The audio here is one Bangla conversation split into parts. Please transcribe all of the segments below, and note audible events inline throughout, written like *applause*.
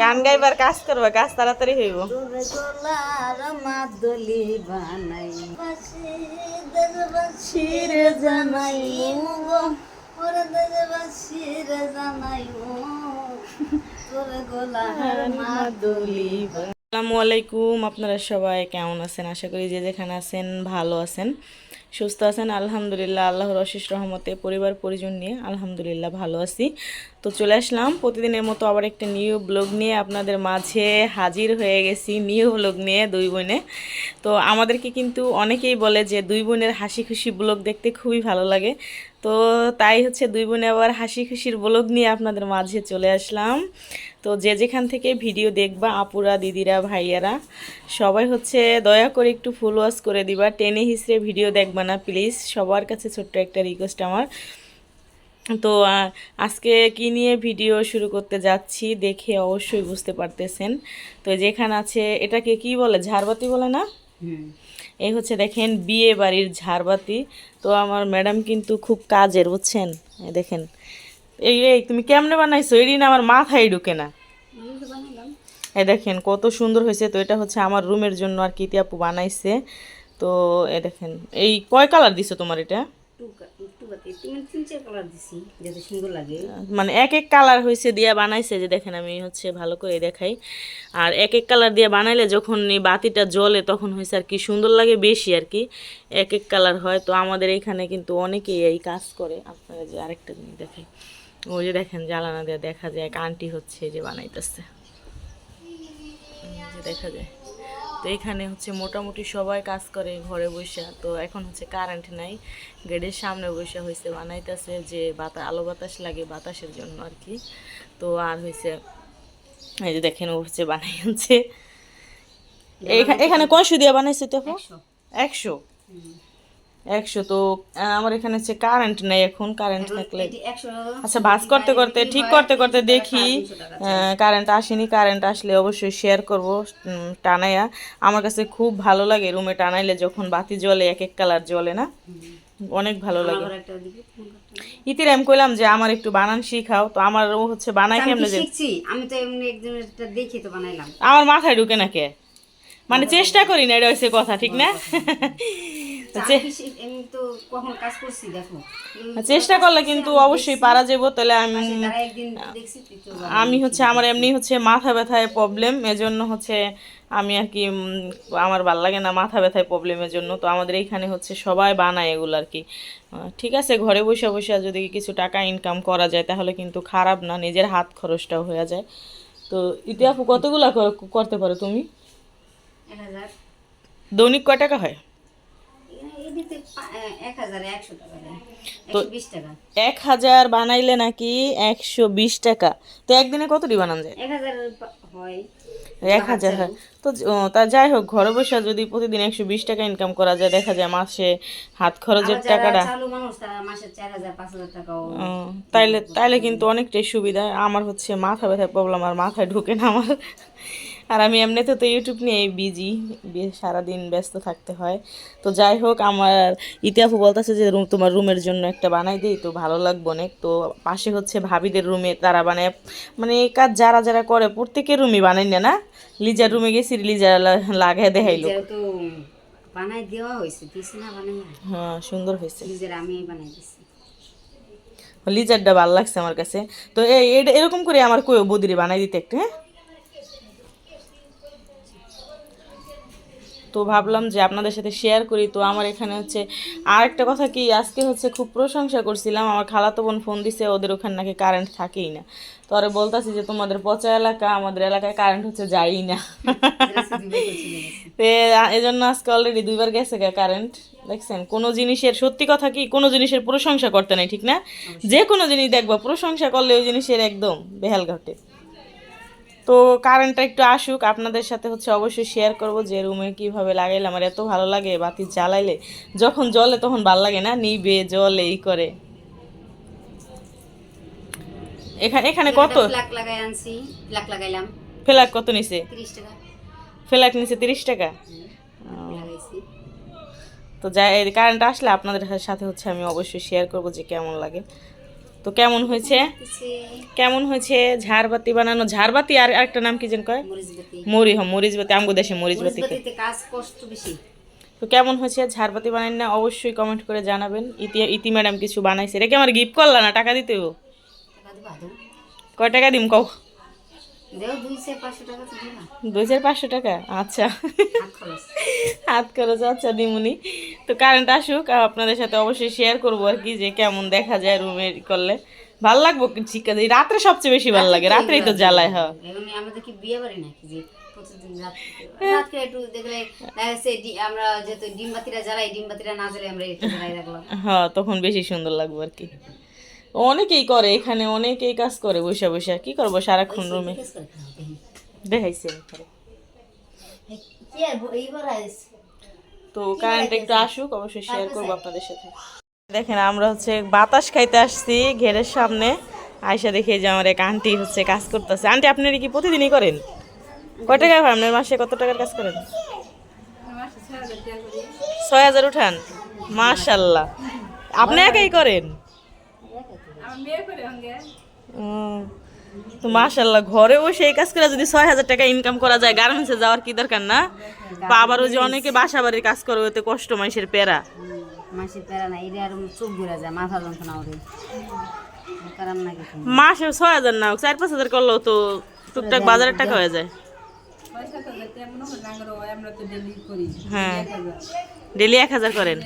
গান গাইবার কাজ করবা কাজ তাড়াতাড়ি হইব। জানাই ও ওরে দেশবাসী রে জানাই ও তোরে গোলার মাদলি আসসালামু আলাইকুম, আপনারা সবাই কেমন আছেন? আশা করি যে যেখানে আছেন ভালো আছেন, সুস্থ আছেন। আলহামদুলিল্লাহ, আল্লাহর অশেষ রহমতে পরিবার পরিজন নিয়ে আলহামদুলিল্লাহ ভালো আছি। তো চলে আসলাম, প্রতিদিনের মতো আবার একটা নিউ ব্লগ নিয়ে আপনাদের মাঝে হাজির হয়ে গেছি নিউ ব্লগ নিয়ে দুই বোনে। তো আমাদেরকে কিন্তু অনেকেই বলে যে দুই বোনের হাসি খুশি ব্লগ দেখতে খুবই ভালো লাগে। তো তাই হচ্ছে দুই বোনে আবার হাসি খুশির ব্লগ নিয়ে আপনাদের মাঝে চলে আসলাম। তো যে যেখান থেকে ভিডিও দেখবা, আপুরা, দিদিরা, ভাইয়ারা, সবাই হচ্ছে দয়া করে একটু ফুল ওয়াশ করে দিবা। টেনে হিসড়ে ভিডিও দেখবা না প্লিজ সবার কাছে ছোট্ট একটা রিকোয়েস্ট আমার। তো আজকে কি নিয়ে ভিডিও শুরু করতে যাচ্ছি দেখে অবশ্যই বুঝতে পারতেছেন। তো যেখানে আছে, এটাকে কি বলে? ঝাড়বাতি বলে না? এই হচ্ছে দেখেন বিয়ে বাড়ির ঝাড়বাতি। তো আমার ম্যাডাম কিন্তু খুব কাজের, বুঝছেন? দেখেন। এই এই, তুমি কেমনে বানাইছো? এই আমার মাথায় ঢুকে না। এ দেখেন, কত সুন্দর হয়েছে। তো এটা হচ্ছে আমার রুমের জন্য আর কি আপু বানাইছে। তো এ দেখেন, এই কয় কালার দিছো তোমার এটা? টু কালার লাগে। মানে এক এক কালার হয়েছে দিয়া বানাইছে যে দেখেন আমি হচ্ছে ভালো করে দেখাই। আর এক এক কালার দিয়ে বানাইলে যখন এই বাতিটা জ্বলে তখন হয়েছে আর কি সুন্দর লাগে বেশি আর কি। এক এক কালার হয়, তো আমাদের এখানে কিন্তু অনেকেই এই কাজ করে। আপনারা যে আরেকটা জিনিস দেখাই। ওই যে দেখেন জ্বালানা দিয়ে দেখা যায়, এক আন্টি হচ্ছে যে বানাইতেছে। দেখা যায়। তো এখানে হচ্ছে মোটামুটি সবাই কাজ করে ঘরে বসে। তো এখন হচ্ছে কারেন্ট নাই গেটের সামনে বসে হয়েছে বানাইতেছে যে বাতা আলো বাতাস লাগে বাতাসের জন্য আর কি তো আর হয়েছে এই যে দেখেন ও হচ্ছে বানাই হচ্ছে এইখা- এখানে কয়শো দিয়ে বানাইছে তো একশো। একশো তো আমার এখানে হচ্ছে কারেন্ট নেই এখন কারেন্ট থাকলে। আচ্ছা ভাজ করতে করতে ঠিক করতে করতে দেখি কারেন্ট আসেনি কারেন্ট আসলে অবশ্যই শেয়ার করব টানাইয়া। আমার কাছে খুব ভালো লাগে রুমে টানাইলে যখন বাতি জ্বলে এক এক কালার জ্বলে না? অনেক ভালো লাগে। ইতির আমি কইলাম যে আমার একটু বানান শিখাও তো আমার ও হচ্ছে বানাই কেমনে শিখছি? আমি তো এমনি একজনের দেখি তো বানাইলাম। আমার মাথায় ঢুকে না কে? মানে চেষ্টা করি না এটা হচ্ছে কথা ঠিক না। চেষ্টা করলে কিন্তু অবশ্যই পারা যাব তাহলে আমি আমি হচ্ছে আমার এমনি হচ্ছে মাথা ব্যথায় প্রবলেম এজন্য হচ্ছে আমি আর কি আমার ভালো লাগে না মাথা ব্যথায় প্রবলেমের জন্য তো আমাদের এইখানে হচ্ছে সবাই বানায় এগুলো আর কি। ঠিক আছে ঘরে বসে বসে যদি কিছু টাকা ইনকাম করা যায় তাহলে কিন্তু খারাপ না নিজের হাত খরচটাও হয়ে যায়। তো ইতিহাস কতগুলা কর- করতে পারো তুমি? দৈনিক কয় টাকা হয়? পা- এক হাজার বানাইলে নাকি একশো বিশ টাকা? তো একদিনে কতটি বানান যায়? এক হাজার হয়। তো তা যাই হোক ঘরে বসে যদি প্রতিদিন একশো বিশ টাকা ইনকাম করা যায় দেখা যায় মাসে হাত খরচের টাকাটা তাইলে তাইলে কিন্তু অনেকটাই সুবিধা। আমার হচ্ছে মাথা ব্যথায় প্রবলেম আর মাথায় ঢুকে না আমার। আর আমি এমনিতে তো ইউটিউব নিয়ে বিজি সারাদিন ব্যস্ত থাকতে হয়। তো যাই হোক আমার ইতিহাফু বলতেছে যে রুম তোমার রুমের জন্য একটা বানাই দিই তো ভালো লাগবে অনেক। তো পাশে হচ্ছে ভাবিদের রুমে তারা বানায় মানে কাজ যারা যারা করে প্রত্যেকের রুমই বানাই না না? লিজার রুমে গেছি লিজার লাগাই দেখাইলো। যেহেতু বানাই দেওয়া হয়েছে দিছি না বানাই হ্যাঁ সুন্দর হয়েছে। নিজের আমি বানাই দিছি। লিজারটা ভালো লাগছে আমার কাছে। তো এই এরকম করে আমার কই বদিরে বানাই দিতে একটা হ্যাঁ? তো ভাবলাম যে আপনাদের সাথে শেয়ার করি। তো আমার এখানে হচ্ছে আর একটা কথা কি আজকে হচ্ছে খুব প্রশংসা করছিলাম। আমার খালাতো বোন ফোন দিছে ওদের ওখানে নাকি কারেন্ট থাকেই না। তো আরে বলতাছি যে তোমাদের পচা এলাকা আমাদের এলাকায় কারেন্ট হচ্ছে যায়ই না। এই জন্য আজকে অলরেডি দুইবার গেছে গা কারেন্ট দেখছেন? কোনো জিনিসের সত্যি কথা কি কোনো জিনিসের প্রশংসা করতে নাই ঠিক না? যে কোনো জিনিস দেখবা প্রশংসা করলে ওই জিনিসের একদম বেহাল ঘটে। তো কারেন্টটা একটু আসুক আপনাদের সাথে হচ্ছে অবশ্যই শেয়ার করব যে রুমে কীভাবে লাগাইলে আমার এত ভালো লাগে বাতি জ্বালাইলে। যখন জলে তখন ভালো লাগে না? নিবে জলে এই করে। এখানে এখানে কত? ফ্ল্যাগ লাগাই আনছি। লাগাইলাম। ফ্ল্যাগ কত নিছে? তিরিশ টাকা। ফ্ল্যাগ নিছে তিরিশ টাকা? তো যাই কারেন্ট আসলে আপনাদের সাথে হচ্ছে আমি অবশ্যই শেয়ার করব যে কেমন লাগে। তো কেমন হয়েছে? কেমন হয়েছে? ঝাড়বাতি বানানো? ঝাড়বাতি আর একটা নাম কি যেন কয়? মরি হ মরিচবাতি। আমগো দেশে বেশি। তো কেমন হয়েছে? ঝাড়বাতি বানাই না? অবশ্যই কমেন্ট করে জানাবেন। ইতি ইতি ম্যাডাম কিছু বানাইছে। রেখে আমার গিফট করলা না? টাকা দিতে হইবো। টাকা কয় টাকা দিম? কও। দুই হাজার পাঁচশো টাকা আচ্ছা। হাত খরচ। আচ্ছা দিমুনি। তো কারেন্ট আসুক আপনাদের সাথে অবশ্যই শেয়ার করব আর কি যে কেমন দেখা যায় রুমে করলে। ভালো লাগবো ঠিক আছে? রাত্রে সবচেয়ে বেশি ভালো লাগে। রাত্রেই তো জ্বালায় হ্যাঁ। এখন আমাদের কি বিয়ে বাড়ি নাকি? যে প্রতিদিন রাত একটু দেখলে আমরা যেহেতু ডিমবাতিরা জ্বালাই ডিমবাতিরা না জ্বালাই আমরা একটু জ্বালাই রাখলাম। হ্যাঁ তখন বেশি সুন্দর লাগবে আর কি। অনেকেই করে এখানে অনেকেই কাজ করে বসে বসে। কি করব সারাক্ষণ রুমে। দেখাইছে তো কারেন্ট একটু আসুক অবশ্যই শেয়ার করব আপনাদের সাথে। দেখেন আমরা হচ্ছে বাতাস খাইতে আসছি ঘেরের সামনে। আয়সা দেখে যে আমার এক আন্টি হচ্ছে কাজ করতেছে। আন্টি আপনারা কি প্রতিদিনই করেন? কয় টাকা হয়? আপনার মাসে কত টাকার কাজ করেন? ছয় হাজার উঠান? মাশাল্লাহ। আপনি একাই করেন? তো মাশাল্লাহ ঘরে বসে এই কাজ করে যদি ছয় হাজার টাকা ইনকাম করা যায় গার্মেন্টসে যাওয়ার কি দরকার না? বা আবার ওই যে অনেকে বাসা বাড়ির কাজ করে ওতে কষ্ট মানুষের পেরা মাসির প্যারা না এটা আর চোখ ঘুরে যায় মাথা যন্ত্রণা ওরে। কারণ না কিছু মাসে ছয় হাজার না হোক, চার পাঁচ হাজার করলেও তো টুকটাক বাজারের টাকা হয়ে যায়। হ্যাঁ ডেলি এক হাজার করেন।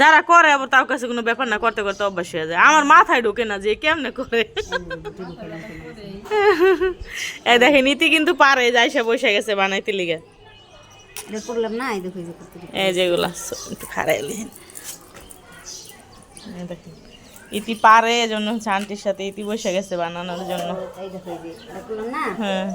যারা করে আবার তার কাছে কোনো ব্যাপার না করতে করতে অভ্যাস হয়ে যায়। আমার মাথায় ঢোকে না যে কেমনে করে। এই দেখে নীতি কিন্তু পারে যাই সে বসে গেছে বানাইতে লিগে। করলাম না এই যেগুলা একটু দেখেন ইতি পারে এজন্য হচ্ছে আন্টির সাথে ইতি বসে গেছে বানানোর জন্য। হ্যাঁ।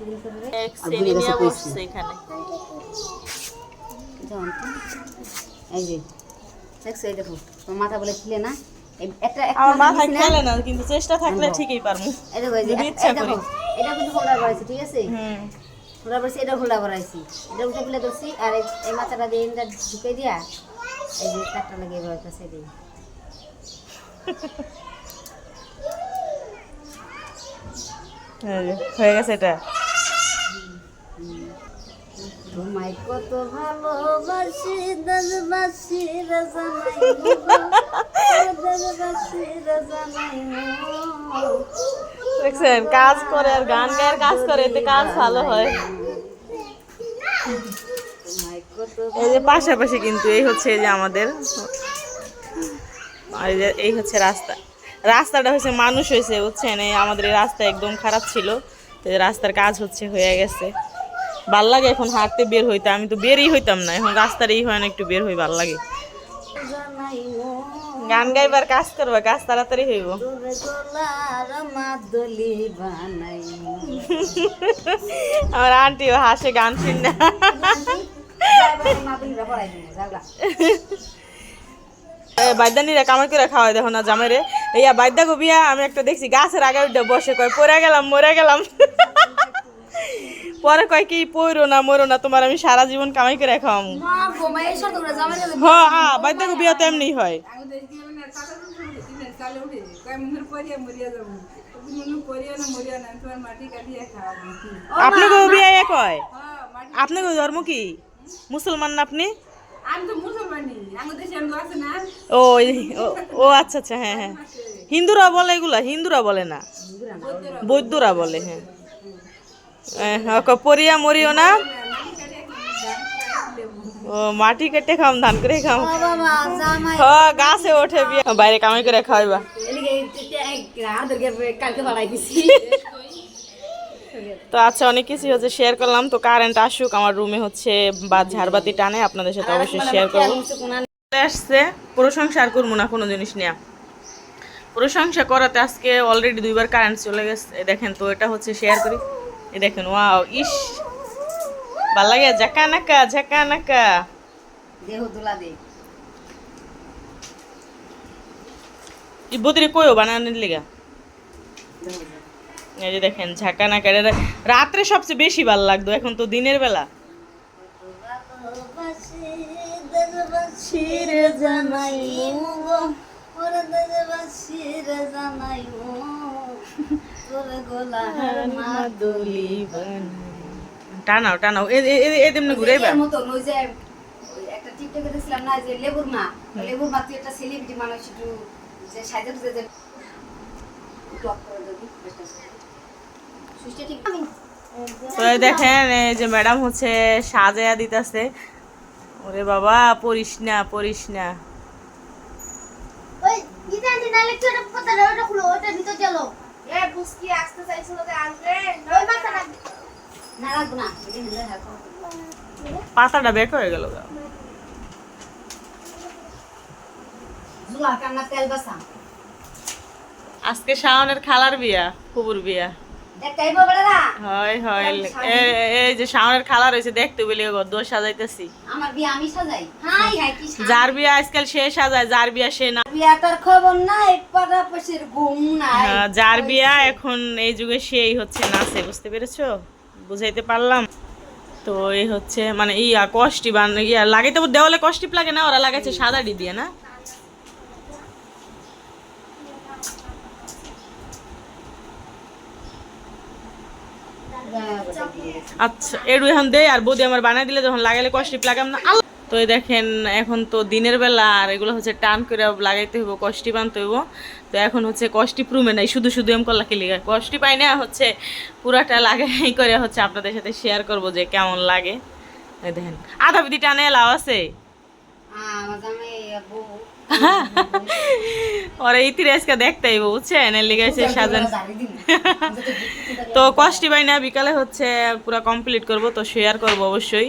এটা- এটা করে হলো আহ, কি জিনিস এটা রে? এক শ্রেণি নিয়ে বসছে এখানে এই যে দেখছ এই দেখো তোমার মাথা বলে ছিলে না? এই একটা আমার মাথা খেলে না কিন্তু চেষ্টা থাকলে ঠিকই পারব এই দেখো যদি ইচ্ছা করি। এটা কিন্তু হোল্ডার বাড়াইছি ঠিক আছে? হুম। বাড়াইছি এটা হোল্ডার বাড়াইছি এটা উঠে ফেলে ধরছি আর এই- মাথাটা দিয়ে এটা ঢুকে দিয়া এই যে কাঠটা লাগিয়ে এবার কাছে দিই। হয়ে গেছে এটা। তোমায় কত ভালোবাসি দাসবাসি রাজানাই দাসবাসি রাজানাই দেখছেন কাজ করে আর গান গায়ের কাজ করে এতে কাজ ভালো হয়। এই যে পাশাপাশি কিন্তু এই হচ্ছে এই যে আমাদের। এই হচ্ছে রাস্তা। রাস্তাটা হচ্ছে মানুষ হয়েছে বুঝছেন? এই আমাদের এই রাস্তা একদম খারাপ ছিল তো রাস্তার কাজ হচ্ছে হয়ে গেছে। ভালো লাগে এখন হাঁটতে বের হইতে, আমি তো বেরই হইতাম না। এখন রাস্তার এই হয় না, একটু বের হই ভালো লাগে। গান গাইবার কাজ করবে, কাজ তাড়াতাড়ি হইব। আমার আন্টিও হাসে, গান শুনে। পড়াই বাইদানিরা কামাই করে খাওয়াই দেখো না জামাইরে। ইয়া বাইদা গো আমি একটা দেখছি, গাছের আগে বসে, কয়, পড়ে গেলাম, মরে গেলাম। পরে কয় কি পইরো না মরো না তোমার আমি সারা জীবন কামাই করে খাম মা বোমা এই সব তোমরা জামাই গেলে হ আ বাইদা গো বিয়া তো এমনি হয়। আপনাকে বিয়া এ কয়? আপনাকে ধর্ম কি? মুসলমান না আপনি? ও ও- ও আচ্ছা আচ্ছা হ্যাঁ হ্যাঁ। হিন্দুরা বলে এগুলা হিন্দুরা বলে না। বৌদ্ধরা বলে হ্যাঁ। এ, হ্যাঁ, পরিয়া মরিও না ও মাটি কেটে খাম ধান করে খাম হ গাছে ওঠে বিয়া বাইরে কামাই করে খাওয়াইবা তো আচ্ছা অনেক কিছু হচ্ছে শেয়ার করলাম তো কারেন্ট আসুক আমার রুমে হচ্ছে বা ঝাড়বাতি টানে আপনাদের সাথে অবশ্যই শেয়ার করব। আসছে প্রশংসা আর করব না কোনো জিনিস নিয়ে। প্রশংসা করাতে আজকে অলরেডি দুইবার কারেন্ট চলে গেছে। দেখেন তো এটা হচ্ছে শেয়ার করি। এই দেখেন ওয়াও ইস ভালো লাগে ঝাকা নাকা ঝাকা নাকা দেহ দোলা দে ই বদরি কইও বানানোর লিগা এই যে দেখেন ঝাঁকা নাকা এটা রাত্রে সবচেয়ে বেশি ভালো লাগতো এখন তো দিনের বেলা। জানাই জানাই টানাও টানাও। ঘুরে দেখেন, এই যে ম্যাডাম হচ্ছে সাজায়া দিতেছে। ওরে বাবা, পড়িস না পড়িস না। ওই লেকচারের পাতাটা ওটা খুলো ওটা ভিতর চলো এ বুঝকি আসতে চাইছিল যে আসবে ওই মাথাটা না রাখব না এদিন হলে রাখো পাতাটা হয়ে গেল গা। আজকে শাওনের খালার বিয়া কুবুর বিয়া। হয় হয়। এই যে শাওনের খালা রয়েছে দেখতে বলি দোষ সাজাইতেছি। আমার বিয়ে আমি সাজাই। হাই হাই কি যার বিয়া আজকাল সে সাজায় যার বিয়া সে না। বিয়া তার খবর নাই পাড়া ঘুম নাই। হ্যাঁ, যার বিয়া এখন এই যুগে সেই হচ্ছে নাচে বুঝতে পেরেছ? বুঝাইতে পারলাম। তো এই হচ্ছে মানে ইয়া কষ্টি বান ইয়া লাগাইতে দেওয়ালে কষ্টিপ লাগে না ওরা লাগাইছে সাদা ডি দিয়ে না? আচ্ছা এডু এখন দেয় আর বৌদি আমার বানাই দিলে, যখন লাগাইলে কষ্টিপ লাগাম না। তো এই দেখেন, এখন তো দিনের বেলা, আর এগুলো হচ্ছে টান করে লাগাইতে হইব, কষ্টি বানতে হইব। তো এখন হচ্ছে কষ্টি প্রুমে নাই, শুধু শুধু এম করলা কি লিগা কষ্টি পাই না, হচ্ছে পুরাটা লাগাই করে হচ্ছে আপনাদের সাথে শেয়ার করব যে কেমন লাগে। দেখেন, আধা বিধি টানে লাভ আছে। ওরা ইতিহাসকে দেখতেই দেখতে আইব, বুঝছেন? এর লিগে এসে সাজান *laughs* তো কষ্টি বাইনা বিকালে হচ্ছে পুরো কমপ্লিট করব, তো শেয়ার করব অবশ্যই।